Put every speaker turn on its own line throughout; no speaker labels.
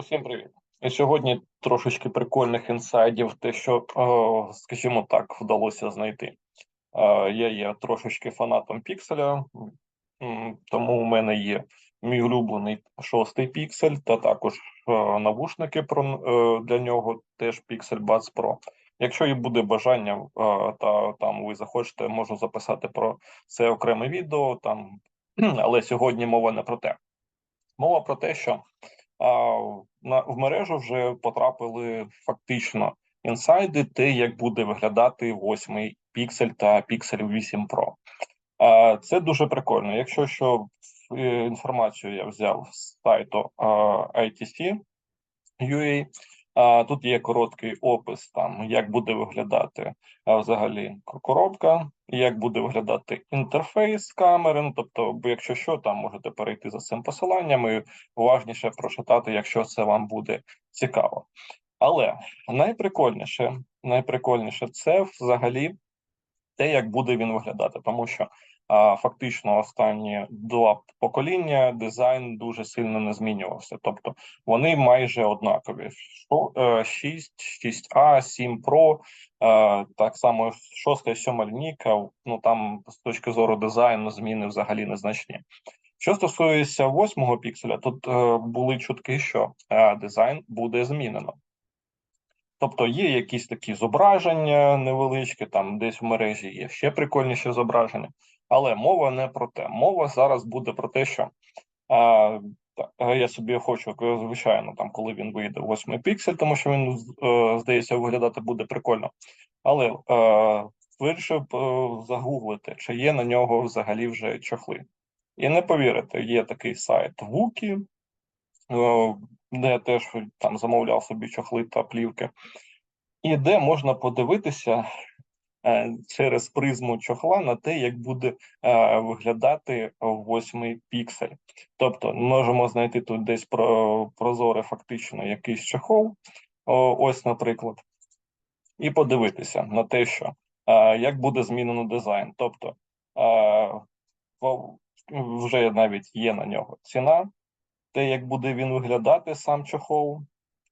Усім привіт. І сьогодні трошечки прикольних інсайдів, те, що, скажімо так, вдалося знайти. Е, Я є трошечки фанатом пікселя, тому у мене є мій улюблений шостий піксель, та також е, навушники е, для нього теж Pixel Buds Pro. Якщо і буде бажання, та там ви захочете, можу записати про це окреме відео. Там, але сьогодні мова не про те. Мова про те, що в мережу вже потрапили фактично інсайди, те, як буде виглядати восьмий піксель та піксель 8 Pro. Це дуже прикольно. Якщо що е, інформацію я взяв з сайту ITC UA, тут є короткий опис, там як буде виглядати взагалі коробка, як буде виглядати інтерфейс камери. Ну, тобто, якщо що, там можете перейти за цим посиланням і уважніше прочитати, якщо це вам буде цікаво. Але найприкольніше, найприкольніше це взагалі те, як буде він виглядати, тому що фактично останні два покоління дизайн дуже сильно не змінювався. Тобто вони майже однакові. Що, е, 6, 6А, 7 Pro, так само 6 і 7 лінійка, ну там з точки зору дизайну зміни взагалі незначні. Що стосується восьмого пікселя, тут е, були чутки, що е, дизайн буде змінено. Тобто є якісь такі зображення невеличкі, там десь в мережі є ще прикольніші зображення, але мова не про те. Мова зараз буде про те, що а, я собі хочу, звичайно, там, коли він вийде восьмий піксель, тому що він, е, здається, виглядати буде прикольно. Але е, вирішив е, загуглити, чи є на нього взагалі вже чохли. І не повірите, є такий сайт Вукі, е, де я теж там замовляв собі чохли та плівки, і де можна подивитися е, через призму чохла на те, як буде е, виглядати восьмий піксель. Тобто можемо знайти тут десь про, прозоре фактично якийсь чохол, ось, наприклад, і подивитися на те, що е, як буде змінено дизайн. Тобто е, вже навіть є на нього ціна, те, як буде він виглядати сам чохол,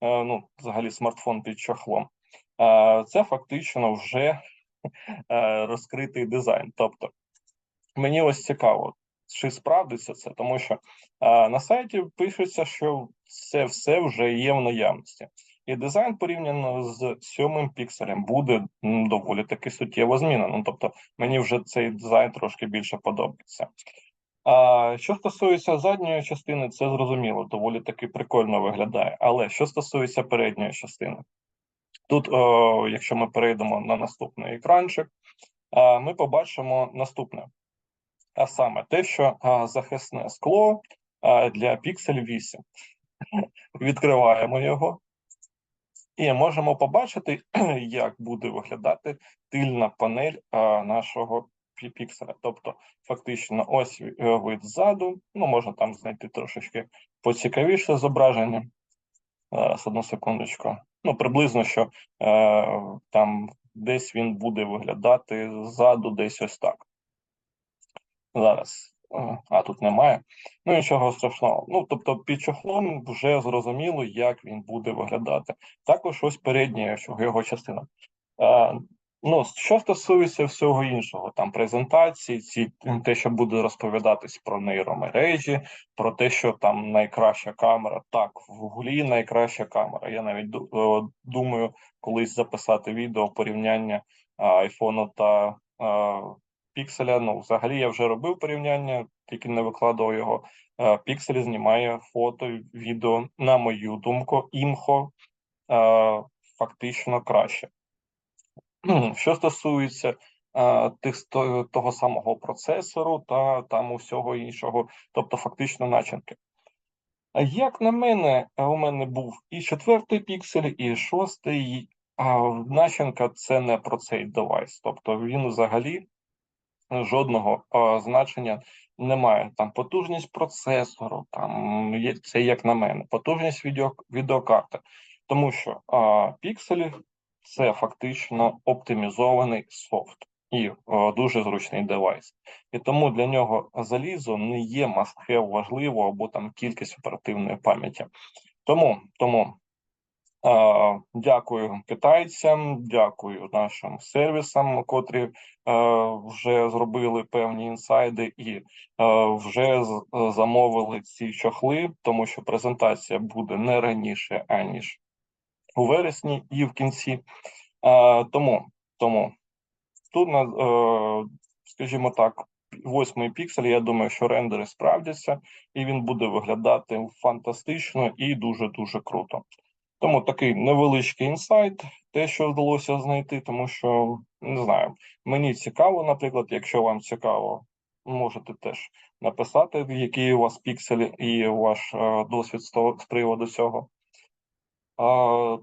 е, ну, взагалі смартфон під чохлом, е, це фактично вже е, розкритий дизайн. Тобто, мені ось цікаво, чи справдиться це, тому що на сайті пишеться, що це все вже є в наявності. І дизайн порівняно з сьомим пікселем буде доволі таки суттєво змінено. Тобто мені вже цей дизайн трошки більше подобається. А що стосується задньої частини, це зрозуміло, доволі таки прикольно виглядає. Але що стосується передньої частини, тут, о, якщо ми перейдемо на наступний екранчик, а, ми побачимо наступне: а саме те, що а, захисне скло для Pixel 8. Відкриваємо його. І можемо побачити, як буде виглядати тильна панель а, нашого пікселя. Тобто, фактично, ось е, вид ззаду. Ну, можна там знайти трошечки поцікавіше зображення. Зараз, одну секундочку. Ну, приблизно, що е, там десь він буде виглядати ззаду, десь ось так. Зараз. Е, а тут немає. Ну, нічого страшного. Ну, тобто, під чохлом вже зрозуміло, як він буде виглядати. Також ось передня його частина. Е, Ну, що стосується всього іншого, там презентації, ці те, що буде розповідатись про нейромережі, про те, що там найкраща камера. Так, в гуглі найкраща камера. Я навіть е, думаю, колись записати відео порівняння айфону та пікселя. Ну, взагалі, я вже робив порівняння, тільки не викладав його. Піксель знімає фото, відео, на мою думку, імхо фактично краще. Що стосується а, тих того самого процесору та там усього іншого, тобто фактично начинки. Як на мене, у мене був і четвертий піксель, і шостий, а начинка це не про цей девайс. Тобто він взагалі жодного а, значення не має. Там потужність процесору, там це як на мене, потужність відео, відеокарти. Тому що а, пікселі це фактично оптимізований софт і о, дуже зручний девайс. І тому для нього залізо не є must-have важливо або там кількість оперативної пам'яті. Тому, тому е, дякую китайцям, дякую нашим сервісам, котрі е, вже зробили певні інсайди і е, вже е, замовили ці чохли, тому що презентація буде не раніше, аніж у вересні і в кінці. Е, тому, тому тут е, скажімо так, восьмий піксель. Я думаю, що рендери справдяться, і він буде виглядати фантастично і дуже дуже круто. Тому такий невеличкий інсайт, те, що вдалося знайти, тому що не знаю, мені цікаво, наприклад, якщо вам цікаво, можете теж написати, які у вас пікселі і ваш е, досвід з приводу цього.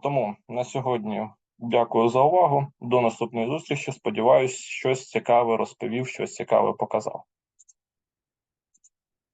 Тому на сьогодні дякую за увагу. До наступної зустрічі. Сподіваюсь, щось цікаве розповів, щось цікаве показав.